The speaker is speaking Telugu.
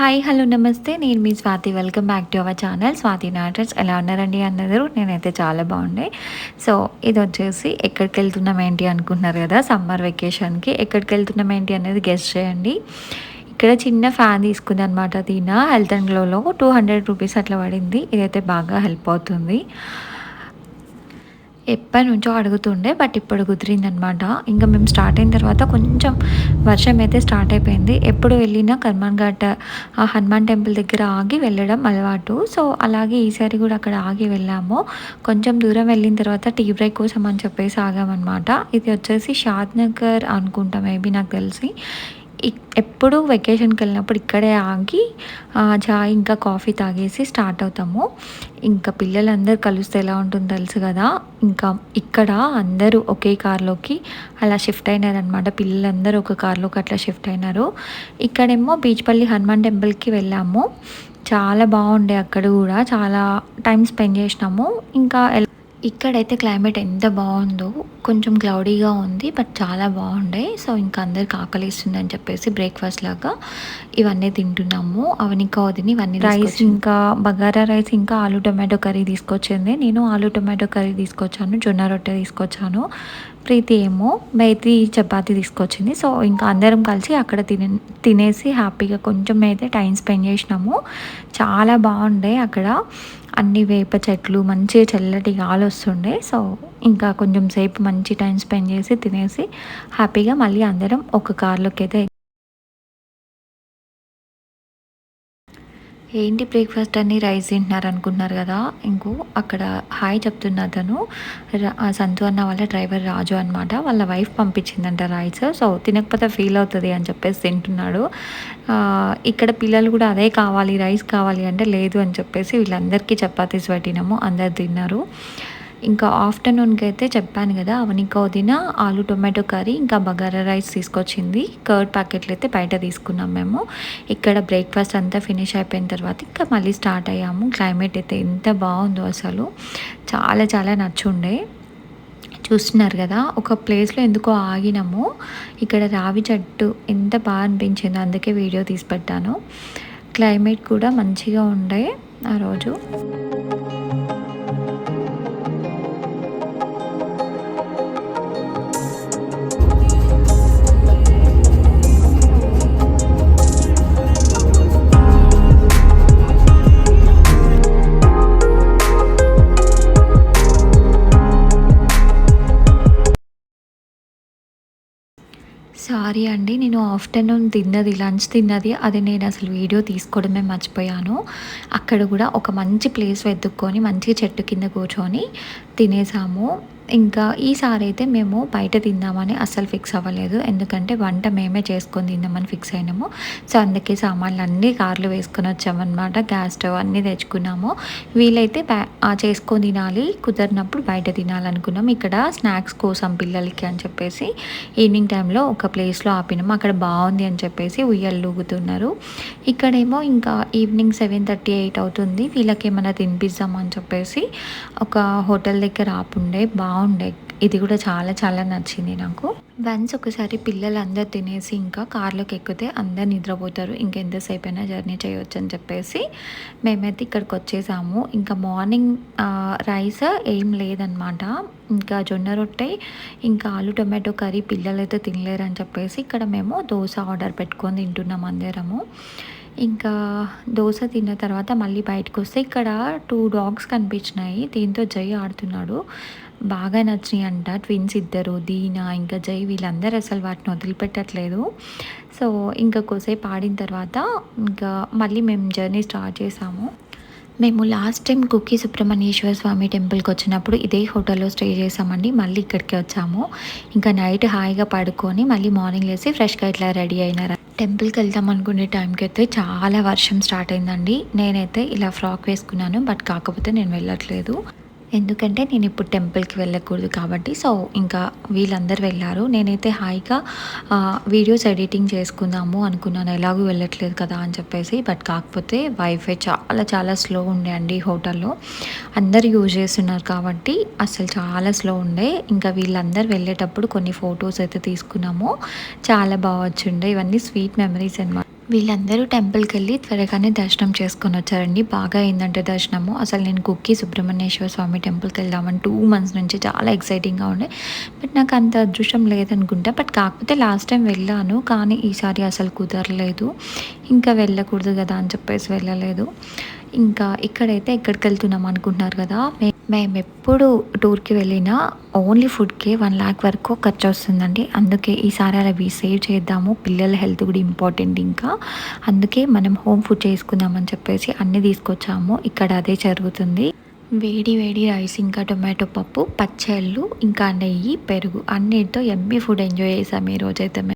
హాయ్ హలో నమస్తే. నేను మీ Swathi. Welcome back to our channel Swathi నాటర్స్ ఎలా ఉన్నారండి అందరూ? నేనైతే చాలా బాగుండే. సో ఇది వచ్చేసి ఎక్కడికి వెళ్తున్నాం ఏంటి అనుకుంటున్నారు కదా? సమ్మర్ వెకేషన్కి ఎక్కడికి వెళ్తున్నాం ఏంటి అనేది గెస్ట్ చేయండి. ఇక్కడ చిన్న ఫ్యాన్ తీసుకుంది అనమాట దీని హెల్త్ అండ్ గ్లోలో టూ హండ్రెడ్ రూపీస్ అట్లా పడింది. ఇదైతే బాగా హెల్ప్ అవుతుంది. ఎప్పటి నుంచో అడుగుతుండే బట్ ఇప్పుడు కుదిరిందనమాట. ఇంకా మేము స్టార్ట్ అయిన తర్వాత కొంచెం వర్షం అయితే స్టార్ట్ అయిపోయింది. ఎప్పుడు వెళ్ళినా కర్మాన్ ఘాట్ ఆ హనుమాన్ టెంపుల్ దగ్గర ఆగి వెళ్ళడం అలవాటు. సో అలాగే ఈసారి కూడా అక్కడ ఆగి వెళ్ళాము. కొంచెం దూరం వెళ్ళిన తర్వాత టీ బ్రేక్ కోసం అని చెప్పేసి ఆగామన్నమాట ఇది వచ్చేసి షాద్ నగర్ అనుకుంటా మేబీ నాకు తెలిసి. ఎప్పుడు వెకేషన్కి వెళ్ళినప్పుడు ఇక్కడే ఆగి చాయ్ ఇంకా కాఫీ తాగేసి స్టార్ట్ అవుతాము. ఇంకా పిల్లలందరూ కలిస్తే ఎలా ఉంటుందో తెలుసు కదా. ఇంకా ఇక్కడ అందరూ ఒకే కార్లోకి అలా షిఫ్ట్ అయినారనమాట పిల్లలందరూ ఒక కార్లోకి అట్లా షిఫ్ట్ అయినారు. ఇక్కడేమో బీచ్పల్లి హనుమాన్ టెంపుల్కి వెళ్ళాము. చాలా బాగుండే అక్కడ కూడా. చాలా టైం స్పెండ్ చేసినాము. ఇంకా ఇక్కడైతే క్లైమేట్ ఎంత బాగుందో కొంచెం క్లౌడీగా ఉంది బట్ చాలా బాగుండే. సో ఇంకా అందరికి ఆకలిస్తుంది అని చెప్పేసి బ్రేక్ఫాస్ట్ లాగా ఇవన్నీ తింటున్నాము. అవనికా వదిని ఇవన్నీ రైస్ ఇంకా బగారా రైస్ ఇంకా ఆలు టొమాటో కర్రీ తీసుకొచ్చింది. నేను ఆలు టొమాటో కర్రీ తీసుకొచ్చాను జొన్న రొట్టె తీసుకొచ్చాను ప్రీతి ఏమో మేతి చపాతి తీసుకొచ్చింది. సో ఇంకా అందరం కలిసి అక్కడ తినే తినేసి హ్యాపీగా కొంచెం అయితే టైం స్పెండ్ చేసినాము. చాలా బాగుండే అక్కడ. అన్ని వేప చెట్లు మంచిగా చల్లటి గాలి వస్తుండే. సో ఇంకా కొంచెం సేపు మంచి టైం స్పెండ్ చేసి తినేసి హ్యాపీగా మళ్ళీ అందరం ఒక కార్లోకి అయితే ఏంటి బ్రేక్ఫాస్ట్ అని రైస్ తింటున్నారు అనుకుంటున్నారు కదా ఇంకో అక్కడ హాయ్ చెప్తున్న అతను సంతు అన్న వాళ్ళ డ్రైవర్ రాజు అనమాట వాళ్ళ వైఫ్ పంపించిందంట రైస్ సో తినకపోతే ఫీల్ అవుతుంది అని చెప్పేసి తింటున్నాడు. ఇక్కడ పిల్లలు కూడా అదే కావాలి రైస్ కావాలి అంటే లేదు అని చెప్పేసి వీళ్ళందరికీ చపాతీస్ పెట్టినాము అందరు తిన్నారు. ఇంకా ఆఫ్టర్నూన్కి అయితే చెప్పాను కదా అవనిక వదిన ఆలు టొమాటో కర్రీ ఇంకా బగారా రైస్ తీసుకొచ్చింది. కర్డ్ ప్యాకెట్లు అయితే బయట తీసుకున్నాం మేము. ఇక్కడ బ్రేక్ఫాస్ట్ అంతా ఫినిష్ అయిపోయిన తర్వాత ఇంకా మళ్ళీ స్టార్ట్ అయ్యాము. క్లైమేట్ అయితే ఎంత బాగుందో అసలు. చాలా చాలా నచ్చుండే. చూస్తున్నారు కదా ఒక ప్లేస్లో ఎందుకో ఆగినాము. ఇక్కడ రావి చెట్టు ఎంత బాగా అనిపించిందో అందుకే వీడియో తీసి పెట్టాను. క్లైమేట్ కూడా మంచిగా ఉండే ఆ రోజు. సారీ అండి. నేను ఆఫ్టర్నూన్ తిన్నది లంచ్ తిన్నది అది నేను అసలు వీడియో తీసుకోవడమే మర్చిపోయాను. అక్కడ కూడా ఒక మంచి ప్లేస్ వెతుక్కొని మంచి చెట్టు కింద కూర్చొని తినేసాము. ఇంకా ఈసారి అయితే మేము బయట తిందామని అస్సలు ఫిక్స్ అవ్వలేదు. ఎందుకంటే వంట మేమే చేసుకొని తిందామని ఫిక్స్ అయినాము. సో అందుకే సామాన్లు అన్నీ కార్లు వేసుకొని వచ్చామన్నమాట. గ్యాస్ స్టవ్ అన్నీ తెచ్చుకున్నాము. వీలైతే చేసుకొని తినాలి. కుదరినప్పుడు బయట తినాలనుకున్నాం. ఇక్కడ స్నాక్స్ కోసం పిల్లలకి అని చెప్పేసి ఈవినింగ్ టైంలో ఒక ప్లేస్లో ఆపినాము. అక్కడ బాగుంది అని చెప్పేసి ఉయ్యలు ఊగుతున్నారు. ఇక్కడేమో ఇంకా ఈవినింగ్ సెవెన్ థర్టీ ఎయిట్ అవుతుంది. వీళ్ళకి ఏమైనా తినిపిద్దామని చెప్పేసి ఒక హోటల్ దగ్గర ఆపుండే. బాగుంది. బాగుండే ఇది కూడా చాలా చాలా నచ్చింది నాకు. వన్స్ ఒకసారి పిల్లలు అందరు తినేసి ఇంకా కార్లోకి ఎక్కితే అందరు నిద్రపోతారు. ఇంకెంతసేపు అయినా జర్నీ చేయొచ్చు అని చెప్పేసి మేమైతే ఇక్కడికి వచ్చేసాము. ఇంకా మార్నింగ్ రైస్ ఏం లేదనమాట ఇంకా జొన్న రొట్టె ఇంకా ఆలు టొమాటో కర్రీ పిల్లలు అయితే తినలేరు అని చెప్పేసి ఇక్కడ మేము దోశ ఆర్డర్ పెట్టుకొని తింటున్నాం అందరము. ఇంకా దోశ తిన్న తర్వాత మళ్ళీ బయటకు వస్తే ఇక్కడ టూ డాగ్స్ కనిపించినాయి. దీంతో జై ఆడుతున్నాడు. బాగా నచ్చినాయి అంట. ట్విన్స్ ఇద్దరు దీనా ఇంకా జై వీళ్ళందరూ అసలు వాటిని వదిలిపెట్టట్లేదు. సో ఇంకా కొసేపు ఆడిన తర్వాత ఇంకా మళ్ళీ మేము జర్నీ స్టార్ట్ చేసాము. మేము లాస్ట్ టైం కుక్కి సుబ్రహ్మణ్యేశ్వర స్వామి టెంపుల్కి వచ్చినప్పుడు ఇదే హోటల్లో స్టే చేసామండి. మళ్ళీ ఇక్కడికి వచ్చాము. ఇంకా నైట్ హాయిగా పడుకొని మళ్ళీ మార్నింగ్ లేసి ఫ్రెష్గా ఇట్లా రెడీ అయినారు. టెంపుల్కి వెళ్దాం అనుకునే టైంకి అయితే చాలా వర్షం స్టార్ట్ అయిందండి. నేనైతే ఇలా ఫ్రాక్ వేసుకున్నాను బట్ కాకపోతే నేను వెళ్ళట్లేదు. ఎందుకంటే నేను ఇప్పుడు టెంపుల్కి వెళ్ళకూడదు కాబట్టి సో ఇంకా వీళ్ళందరూ వెళ్ళారు. నేనైతే హాయిగా వీడియోస్ ఎడిటింగ్ చేసుకుందాము అనుకున్నాను. ఎలాగూ వెళ్ళట్లేదు కదా అని చెప్పేసి బట్ కాకపోతే వైఫై చాలా చాలా స్లో ఉండే అండి హోటల్లో. అందరు యూజ్ చేస్తున్నారు కాబట్టి అసలు చాలా స్లో ఉండే. ఇంకా వీళ్ళందరూ వెళ్ళేటప్పుడు కొన్ని ఫొటోస్ అయితే తీసుకున్నాము. చాలా బాగా వచ్చిండే. ఇవన్నీ స్వీట్ మెమరీస్ అనమాట వీళ్ళందరూ టెంపుల్కి వెళ్ళి త్వరగానే దర్శనం చేసుకొని వచ్చారండి. బాగా అయిందంటే దర్శనము. అసలు నేను కుక్కి సుబ్రహ్మణ్యేశ్వర స్వామి టెంపుల్కి వెళ్దామని టూ మంత్స్ నుంచి చాలా ఎక్సైటింగ్గా ఉండే. బట్ నాకు అంత అదృష్టం లేదనుకుంటా. బట్ కాకపోతే లాస్ట్ టైం వెళ్ళాను. కానీ ఈసారి అసలు కుదరలేదు. ఇంకా వెళ్ళకూడదు కదా అని చెప్పేసి వెళ్ళలేదు. ఇంకా ఇక్కడైతే ఎక్కడికి వెళ్తున్నాం అనుకుంటున్నారు కదా? మే- మేము ఎప్పుడు టూర్కి వెళ్ళినా ఓన్లీ ఫుడ్కే వన్ ల్యాక్ వరకు ఖర్చు వస్తుందండి. అందుకే ఈసారి అలా అవి సేవ్ చేద్దాము. పిల్లల హెల్త్ కూడా ఇంపార్టెంట్ ఇంకా. అందుకే మనం హోమ్ ఫుడ్ చేసుకుందామని చెప్పేసి అన్నీ తీసుకొచ్చాము. ఇక్కడ అదే జరుగుతుంది. వేడి వేడి రైస్ ఇంకా టొమాటో పప్పు పచ్చళ్ళు ఇంకా నెయ్యి పెరుగు అన్నిటితో ఎమ్మి ఫుడ్ ఎంజాయ్ చేసాము ఈ రోజైతే మేము.